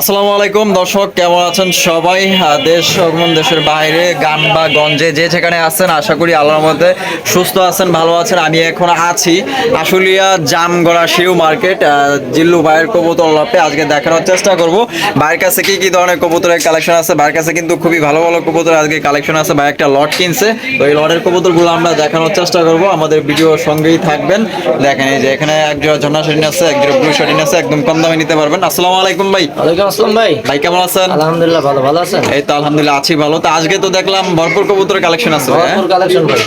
আসসালামু আলাইকুম, দর্শক, কেমন আছেন সবাই? দেশ এবং দেশের বাইরে গান বা গঞ্জে যে যেখানে আছেন, আশা করি আল্লাহর মধ্যে সুস্থ আছেন, ভালো আছেন, আমি এখন আছি আশুলিয়া জামগড়া শিউ মার্কেট। জিল্লু ভাইয়ের কবুতর লপে আজকে দেখানোর চেষ্টা করব। ভাইয়ের কাছে কি কি ধরনের কবুতরের কালেকশন আছে? ভাইয়ের কাছে কিন্তু খুবই ভালো ভালো কবুতর আজকে কালেকশন আছে। ভাই একটা লট কিনছে, তো এই লটের কবুতরগুলো আমরা দেখানোর চেষ্টা করব। আমাদের ভিডিওর সঙ্গেই থাকবেন। দেখেন এই যে এখানে এক জোড়া ঝর্ণা শাটিন আছে এক জোড়া ব্লু শাটিন আছে, একদম কম দামে নিতে পারবেন। আসসালামু আলাইকুম ভাই। ওয়ালাইকুম আসসালাম ভাই। ভাই কেমন আছেন? আলহামদুলিল্লাহ ভালো ভালো আছেন? এই তো আলহামদুলিল্লাহ আছি ভালো। তো আজকে তো দেখলাম ভরপুর কবুতরের কালেকশন আছে? ভরপুর কালেকশন ভাই।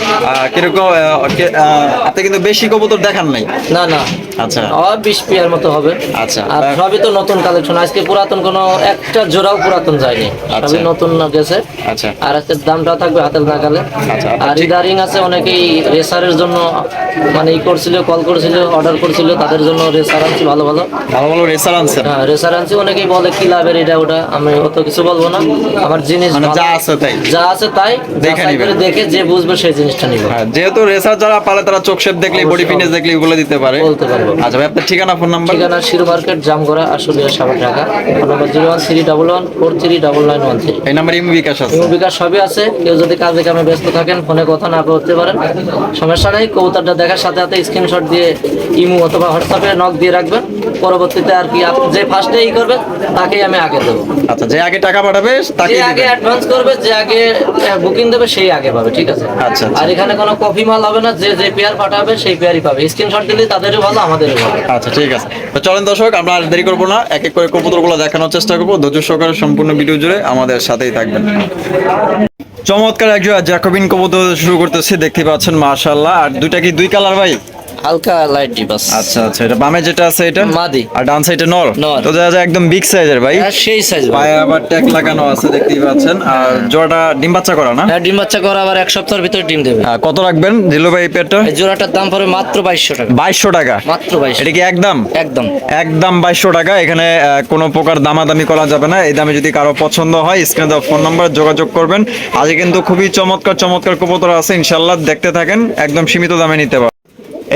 কীরকম আহ, কে- আহ, আপনি কিন্তু বেশি কবুতর দেখান নাই? না না। আচ্ছা। আর বিশ পেয়ার মতো হবে। আচ্ছা। আর সবই তো নতুন কালেকশন আজকে পুরাতন কোনো একটা জোড়াও পুরাতন যায়নি। আচ্ছা। সবই নতুন গেছে। আচ্ছা। আর আজকের দামটা থাকবে হাতের নাগালে। আচ্ছা, আর ইদারিং আছে অনেকেই রেসারের জন্য মানে ই করছিল কল করছিল অর্ডার করছিল তাদের জন্য রেসার আনছি ভালো ভালো। ভালো ভালো রেসার আনছেন? হ্যাঁ রেসার আনছি অনেকেই বলে কি লাভের এটা ওটা আমি অত কিছু বলব না। আমার জিনিস মানে যা আছে তাই। যা আছে তাই দেখে নিবেন। দেখে যে বুঝবে সেই জিনিসটা নিবে। হ্যাঁ, যেহেতু রেসার যারা পালে তারা চোখ শেপ দেখলে বডি ফিটনেস দেখলে এগুলো দিতে পারে। বলতে পারব। আচ্ছা ভাই আপনার ঠিকানা ফোন নাম্বার ঠিকানা Shiru market Jamgora Ashulia Savar Dhaka. Phone number zero one three double one four three double nine one three. এই নাম্বার ইমু বিকাশ আছে। ইমো বিকাশ সবই আছে। কেউ যদি কাজে কামে ব্যস্ত থাকেন ফোনে কথা না করতে পারেন। সমস্যা নেই কবুতরটা দেখার সাথে সাথে স্ক্রিনশট দিয়ে ইমো অথবা হোয়াটসঅ্যাপে নক দিয়ে রাখবেন। পরবর্তীতে আর কি আপনি যে ফার্স্টে ই করবেন তাকেই আমি আগে দেবো। আচ্ছা যে আগে টাকা পাঠাবে তাকে আগে অ্যাডভান্স করবে যে আগে বুকিং দেবে সেই আগে পাবে ঠিক আছে? আচ্ছা, আচ্ছা। আর এখানে কোনো কপি মাল হবে না যে যে পেয়ার পাঠাবে সেই পেয়ারই পাবে। স্ক্রিনশট দিলে তাদেরও ভালো আমাদেরও ভালো। আচ্ছা ঠিক আছে। তো চলেন দর্শক আমরা আর দেরি করব না। এক এক করে কবুতরগুলো দেখানোর চেষ্টা করব। ধৈর্য সহকারে সম্পূর্ণ ভিডিও জুড়ে আমাদের সাথেই থাকবেন। চমৎকার একজন জ্যাকোবিন কবুতর শুরু করতেছি দেখতে পাচ্ছেন মাশাআল্লাহ। আর দুইটা কি দুই কালার ভাই? হালকা লাইট ডিবাস আচ্ছা আচ্ছা এটা বামে যেটা আছে এটা? মাদি। আর ডান সাইডে নর? নর। তো দেখা যায় একদম বিগ সাইজের ভাই। হ্যাঁ সেই সাইজ পায়ে আবার ট্যাগ লাগানো আছে দেখতেই পাচ্ছেন। আর জোড়াটা ডিম বাচ্চা করা না? হ্যাঁ ডিম বাচ্চা করে আবার এক সপ্তাহের ভিতরে ডিম দেবে। আহ, কত রাখবেন ভাই পেটটা এই জোড়াটার দাম পড়বে মাত্র বাইশশো টাকা। বাইশশো টাকা? মাত্র বাইশশো। এটা কি একদম? একদম। একদম বাইশশো টাকা। এখানে কোনো প্রকার দামাদামি করা যাবে না। এই দামে যদি কারও পছন্দ হয় স্ক্রিনে দেওয়া ফোন নাম্বার যোগাযোগ করবেন। আজকে কিন্তু খুবই চমৎকার চমৎকার কবুতর আছে ইনশাল্লাহ দেখতে থাকেন। একদম সীমিত দামে নিতে পারবেন।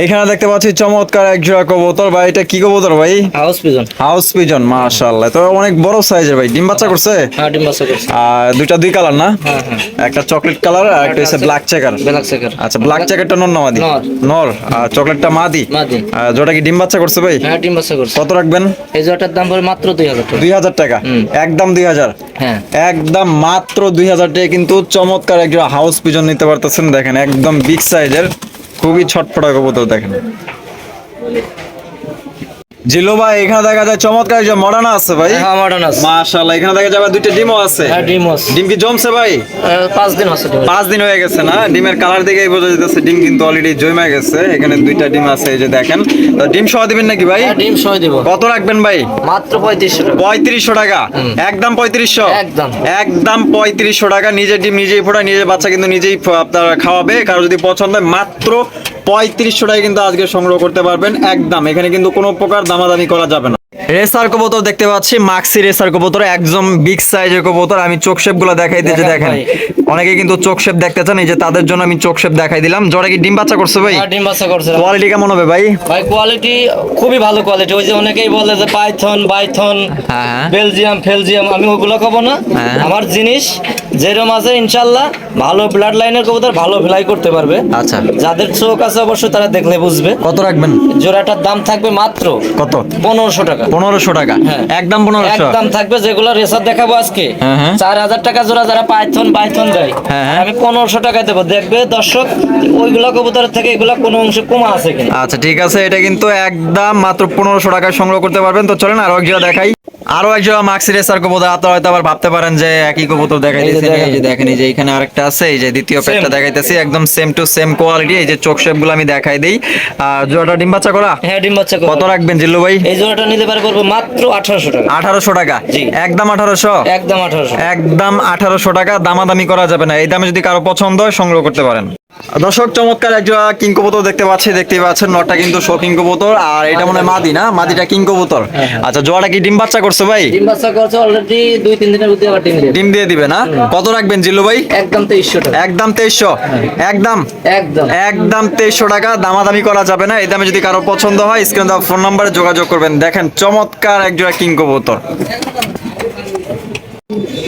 এইখানে দেখতে পাচ্ছি চমৎকার এক জোড়া কবুতর। ভাই এটা কি কবুতর ভাই? House pigeon. হাউস পিজন মাশাআল্লাহ। তো অনেক বড় সাইজের ভাই। ডিম বাচ্চা করছে? হ্যাঁ ডিম বাচ্চা করছে। আর দুইটা দুই কালার না? হ্যাঁ হ্যাঁ। একটা চকলেট কালার আর একটা হচ্ছে ব্ল্যাক চেকার ব্ল্যাক সেকার আচ্ছা ব্ল্যাক চেকারটা নর না মাদি? নর। নর। আর চকলেটটা মাদি? মাদি। আর জোড়া কি ডিম বাচ্চা করছে ভাই? হ্যাঁ ডিম বাচ্চা করছে। কত রাখবেন? এই জোড়াটার দাম পড়বে মাত্র দুই হাজার টাকা। দুই হাজার টাকা? একদম দুই হাজার? হ্যাঁ। একদম মাত্র দুই হাজার টাকা কিন্তু চমৎকার একজন হাউস পিজন নিতে পারতেছেন। দেখেন একদম বিগ সাইজের খুবই ছটফটা কবুতর দেখেন। জিলো ভাই এখানে দেখা যায় চমৎকার একজন মডার্ন আছে ভাই। হ্যাঁ মডার্ন আছে। মাশাআল্লাহ এখানে দেখা যাবে দুইটা ডিমও আছে। হ্যাঁ ডিম আছে। ডিম কি জমছে ভাই? পাঁচ দিন আছে ডিম। পাঁচ দিন হয়ে গেছে না? ডিমের কালার দেখেই বোঝা যাচ্ছে ডিম কিন্তু অলরেডি জমে গেছে। এখানে দুইটা ডিম আছে এই যে দেখেন। তো ডিম সহ দিবেন নাকি ভাই? হ্যাঁ ডিম সহ দিব। কত রাখবেন ভাই? মাত্র পঁয়ত্রিশশো টাকা। পঁয়ত্রিশশো টাকা। একদম পঁয়ত্রিশশো? একদম। একদম পঁয়ত্রিশশো টাকা। নিজের ডিম নিজেই ফোটা নিজের বাচ্চা কিন্তু নিজেই আপনার খাওয়াবে। কারও যদি পছন্দ হয় মাত্র পঁয়ত্রিশশো টাকা কিন্তু আজকে সংগ্রহ করতে পারবেন একদম। এখানে কিন্তু কোনো প্রকার দামাদামি করা যাবে না। রেসার কবুতর দেখতে পাচ্ছি মাক্সি রেসার কবুতর একদম বিগ সাইজের কবুতর। আমি চোখ শেপগুলো দেখাই দিয়েছি দেখান। অনেকে কিন্তু চোখ শেপ দেখতে চান এই যে তাদের জন্য আমি চোখ শেপ দেখাই দিলাম। জোরে কি ডিম বাচ্চা করছে ভাই? হ্যাঁ ডিম বাচ্চা করছে। কোয়ালিটি কেমন হবে ভাই? ভাই কোয়ালিটি খুবই ভালো কোয়ালিটি ওই যে অনেকেই বলে যে পাইথন বাইথন হ্যাঁ। বেলজিয়াম ফেলজিয়াম আমি ওগুলো কব না। হ্যাঁ। আমার জিনিস যেরকম আছে ইনশাল্লাহ ভালো ব্লাড লাইনের কবুতর ভালো ফ্লাই করতে পারবে। আচ্ছা। যাদের চোখ আছে অবশ্যই তারা দেখলে বুঝবে। কত রাখবেন? জোড়াটার দাম থাকবে মাত্র কত? পনেরোশো টাকা। পনেরোশো টাকা। হ্যাঁ। একদম পনেরোশো। একদম থাকবে যেগুলো রেসার দেখাবো আজকে। হ্যাঁ, হ্যাঁ। চার হাজার টাকা জোড়া যারা পাইথন পাইথন দেয়। আমি পনেরোশো টাকায় দেবো। দেখবে দর্শক ওইগুলো কবুতরের থেকে এগুলো কোনো অংশে কমা আছে কিনা। আচ্ছা ঠিক আছে। এটা কিন্তু একদম মাত্র পনেরোশো টাকায় সংগ্রহ করতে পারবেন। তো চলেন আরও এক জোড়া দেখাই। আরও এক জোড়া মাক্সি রেসার কবুতর। আপনারা হয়তো আবার ভাবতে পারেন যে একই কবুতর দেখাই দিয়েছি দেখেন। এই যে দেখেন এই যে এখানে আরেকটা আছে এই যে দ্বিতীয় পেটটা দেখাইতেছি। একদম সেম টু সেম কোয়ালিটি এই যে চোখ শেপগুলো আমি দেখাই দিই। আর জোড়াটা ডিম বাচ্চা করা? হ্যাঁ ডিম বাচ্চা কত রাখবেন জিল্লু ভাই? এই জোড়াটা নিতে পারে করব মাত্র আঠারোশো টাকা। একদম আঠারোশো? একদম আঠারোশো। একদম আঠারোশো টাকা দামাদামি করা যাবে না। এই দামে যদি কারও পছন্দ হয় সংগ্রহ করতে পারেন। দর্শক চমৎকার একজোড়া কিং কবুতর দেখতে পাচ্ছি দেখতে পাচ্ছেন নটটা কিন্তু শৌকিং কবুতর আর এটা মনে হয় মাদি না? মাদিটা কিং কবুতর। আচ্ছা জোড়াটা কি ডিম বাচ্চা করছে ভাই? ডিম বাচ্চা করছে অলরেডি দুই তিন দিনের মধ্যে আবার ডিম দিয়ে ডিম দিয়ে দিবে না? কত রাখবেন জিল্লু ভাই? একদম তেইশশো টাকা। একদম তেইশশো? একদম? একদম। একদম তেইশশো টাকা দামাদামি করা যাবে না। এই দামে যদি কারও পছন্দ হয় স্ক্রিন দেওয়া ফোন নাম্বারে যোগাযোগ করবেন। দেখেন চমৎকার একজোড়া কিং কবুতর।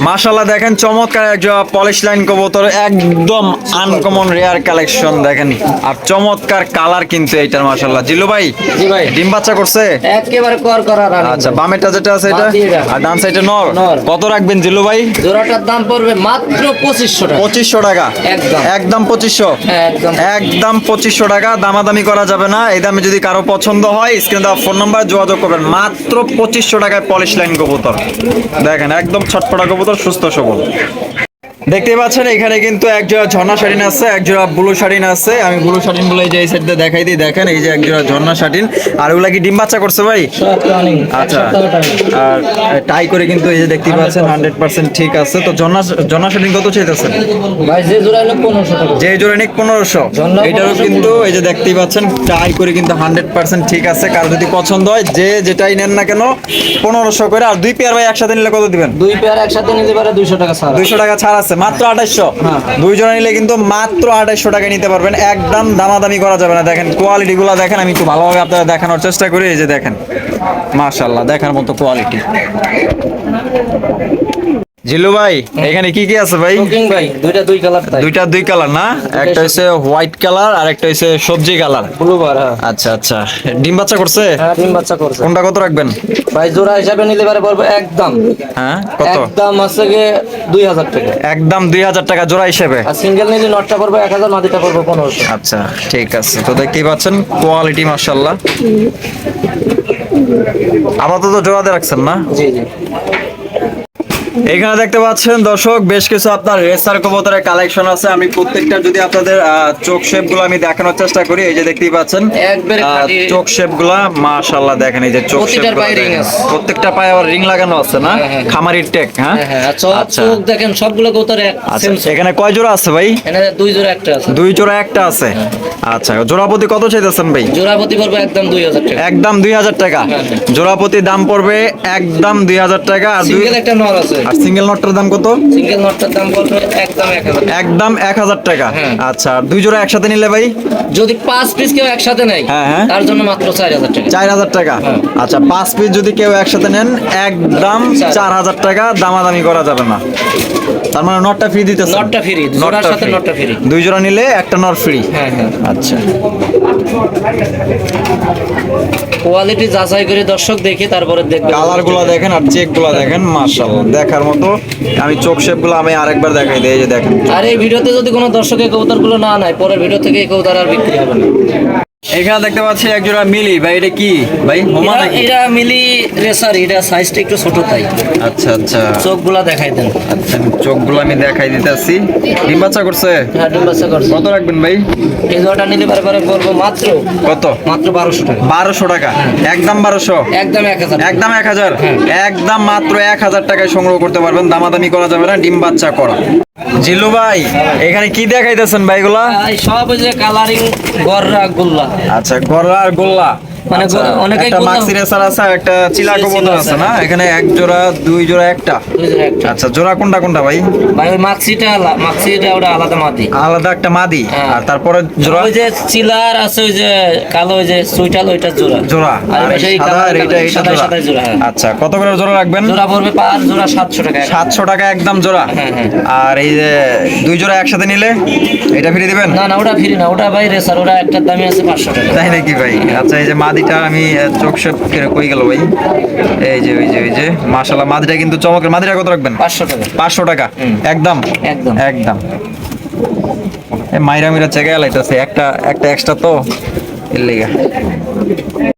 মাশাল্লাহ দেখেন চমৎকার একজন পলিশ লাইন কবুতর একদম আনকমন রেয়ার কালেকশন দেখেন। আর চমৎকার কালার কিন্তু এইটার মাশাল্লাহ জিলু ভাই জি ভাই। ডিম বাচ্চা করছে? একেবারে কর করা আচ্ছা বামেরটা যেটা আছে এটা। আর ডান সাইডে নর। কত রাখবেন জিলু ভাই? জোড়াটার দাম পড়বে মাত্র পঁচিশশো টাকা। পঁচিশশো টাকা? একদম। একদম পঁচিশশো? হ্যাঁ, একদম। একদম পঁচিশশো টাকা দামাদামি করা যাবে না। এই দামে যদি কারও পছন্দ হয় স্ক্রিনে দেওয়া ফোন নাম্বার যোগাযোগ করবেন। মাত্র পঁচিশশো টাকায় পলিশ লাইন কবুতর। দেখেন একদম ছটপটা কবুতর সুস্থ সবল। দেখতে পাচ্ছেন এখানে কিন্তু এক জোড়া ঝর্ণা শাড়িন আছে এক জোড়া ব্লু শাড়িন আছে। আমি ব্লু শাড়িনগুলো এই যে এই সাইড দিয়ে দেখাই দিই দেখেন এই যে এক জোড়া ঝর্ণা শাড়িন আর ওগুলা কি ডিম বাচ্চা করছে ভাই? আচ্ছা আর টাই করে কিন্তু এই যে দেখতে পাচ্ছেন হান্ড্রেড পার্সেন্ট ঠিক আছে। তো ঝর্ণা ঝর্ণা শাড়িন কত চাইতেছেন? ভাই যে জোড়া পনেরোশো যে জোড়া নিক পনেরোশো। এটারও কিন্তু এই যে দেখতেই পাচ্ছেন টাই করে কিন্তু হান্ড্রেড পার্সেন্ট ঠিক আছে। কার যদি পছন্দ হয় যে যেটাই নেন না কেন পনেরোশো করে। আর দুই পেয়ার ভাই একসাথে নিলে কত দিবেন? দুই পেয়ার একসাথে নিতে পারে দুইশো টাকা ছাড়া। দুইশো টাকা ছাড় আছে। মাত্র আঠাইশশো। দুই জোড়া নিলে কিন্তু মাত্র আঠাইশশো টাকা নিতে পারবেন। একদম দামাদামি করা যাবে না। দেখেন কোয়ালিটি গুলা দেখেন, আমি একটু ভালোভাবে আপনারা দেখানোর চেষ্টা করি। এই যে দেখেন মাশাল্লাহ দেখার মতো কোয়ালিটি জিল্লু ভাই এখানে কি কি আছে ভাই? ভাই দুইটা দুই কালার দুইটা দুই কালার না? একটা হোয়াইট কালার আর একটা হচ্ছে সবজি কালার। হ্যাঁ। আচ্ছা আচ্ছা। ডিম বাচ্চা করছে? হ্যাঁ ডিম বাচ্চা করছে। কোনটা কত রাখবেন? ভাই জোড়া হিসাবে নিতে পারে পড়বে একদম। হ্যাঁ কত? একদম আছে দুই হাজার টাকা। একদম দুই হাজার টাকা জোড়া হিসেবে? আর সিঙ্গেল নিলে নটটা পড়বে এক হাজার মাদিটা পড়বে পনেরোশো। আচ্ছা ঠিক আছে। তো দেখতেই পাচ্ছেন কোয়ালিটি মার্শাল্লাহ আপাতত জোড়াতে রাখছেন না? জি জি। এখানে দেখতে পাচ্ছেন দর্শক বেশ কিছু আপনার রেসার কবুতরের কালেকশন আছে। আমি প্রত্যেকটা যদি আপনাদের চোখ শেপগুলো আমি দেখানোর চেষ্টা করি এই যে দেখতেই পাচ্ছেন। চোখ শেপগুলা মাশাল্লাহ দেখেন এই যে চোখ শেপ। প্রত্যেকটা পায়ে আবার রিং লাগানো আছে না? হ্যাঁ, হ্যাঁ। খামারির টেক হ্যাঁ? হ্যাঁ আচ্ছা। চোখ দেখেন সবগুলো এক আচ্ছা এখানে কয় জোড়া আছে ভাই? এখানে দুই জোড়া একটা আছে। দুই জোড়া একটা আছে? আচ্ছা জোড়াপতি কত চাইতেছেন ভাই? জোড়া প্রতি পড়বে একদম দুই হাজার টাকা। একদম দুই হাজার টাকা। জোড়াপতি দাম পড়বে একদম দুই হাজার টাকা। আর সিঙ্গেল একটা নর আছে। আর সিঙ্গেল নটটার দাম কত সিঙ্গেল নটটার দাম কত একদম এক হাজার একদম এক হাজার টাকা। আচ্ছা আর দুই জোড়া একসাথে নিলে ভাই যদি পাঁচ পিস কেউ একসাথে নেয় হ্যাঁ, হ্যাঁ। তার জন্য মাত্র চার হাজার টাকা চার হাজার টাকা। আচ্ছা পাঁচ পিস যদি কেউ একসাথে নেন একদম চার। চার হাজার টাকা দামাদামি করা যাবে না তার মানে নটটা ফ্রি দিতেছে নটটা ফ্রি জোড়ার সাথে নটটা ফ্রি দুই জোড়া নিলে একটা নট ফ্রি হ্যাঁ হ্যাঁ। আচ্ছা। কোয়ালিটি যাচাই করে দর্শক দেখি তারপরে দেখবে কালারগুলা দেখেন আর চেকগুলা দেখেন মার্শাল্লাহ দেখার মতো আমি চোখ শেপগুলো আমি আরেকবার দেখাই দিই এই যে দেখেন। আর এই ভিডিওতে যদি কোনো দর্শকের কবুতরগুলো না নেয় পরের ভিডিও থেকে এই কবুতর আর বিক্রি হবে না। এখানে দেখতে পাচ্ছি এক জোড়া মিলি ভাই এটা কি? ভাই হোমা নাকি? এরা মিলি রেসার এটা সাইজটা একটু ছোট তাই। আচ্ছা আচ্ছা। চোখগুলা দেখাই দেন। আচ্ছা চোখগুলো আমি দেখাই দিতেছি। ডিম বাচ্চা করছে? হ্যাঁ ডিম বাচ্চা করছে। কত রাখবেন ভাই? এই জোড়াটা নিলে পারে পারে পড়ব মাত্র কত? মাত্র বারোশো টাকা। বারোশো টাকা। একদম বারোশো? একদম এক হাজার। একদম এক হাজার? একদম মাত্র এক হাজার টাকায় সংগ্রহ করতে পারবেন। দামাদামি করা যাবে না ডিম বাচ্চা করা। জিল্লু ভাই এখানে কি দেখাইতেছেন ভাইগুলা? সব ওই যে কালারিং গররা গোল্লা। আচ্ছা গররা আর গোল্লা। মানে আচ্ছা, একটা মাক্সি রেসার আছে একটা আছে। না? এখানে এক জোড়া দুই জোড়া একটা? আচ্ছা জোড়া কোনটা কোনটা ভাই? ভাই ওই মাক্সিটা মাক্সিটা ওটা আলাদা মাদি। আলাদা একটা মাদি। হ্যাঁ। আর তারপরে জোড়া? ওই যে চিলার আছে ওই যে কালো ওই যে সুইটাল ওইটা জোড়া। জোড়া। আর এই সাদা আর এটা এটা জোড়া। হ্যাঁ। আচ্ছা কত করে জোড়া রাখবেন? জোড়া পড়বে পার জোড়া সাতশো টাকা সাতশো টাকা একদম জোড়া? হ্যাঁ। আর এই যে দুই জোড়া একসাথে নিলে? এটা ফিরে দিবেন? না না ওটা ফ্রি না। ওটা ভাই রেসার ওটা একটা দামই আছে পাঁচশো টাকা। তাই নাকি ভাই? আচ্ছা এই যে মাদিটা আমি চোখ সব কই গেল ভাই? এই যে ওই যে ওই যে মাশাল্লাহ মাদিটা কিন্তু চমকের মাদিটা কত রাখবেন? পাঁচশো টাকা। পাঁচশো টাকা? একদম? একদম। একদম। এই মাইরা মিরা চেকে লাইতেছে একটা একটা এক্সট্রা তো? এর লেগে।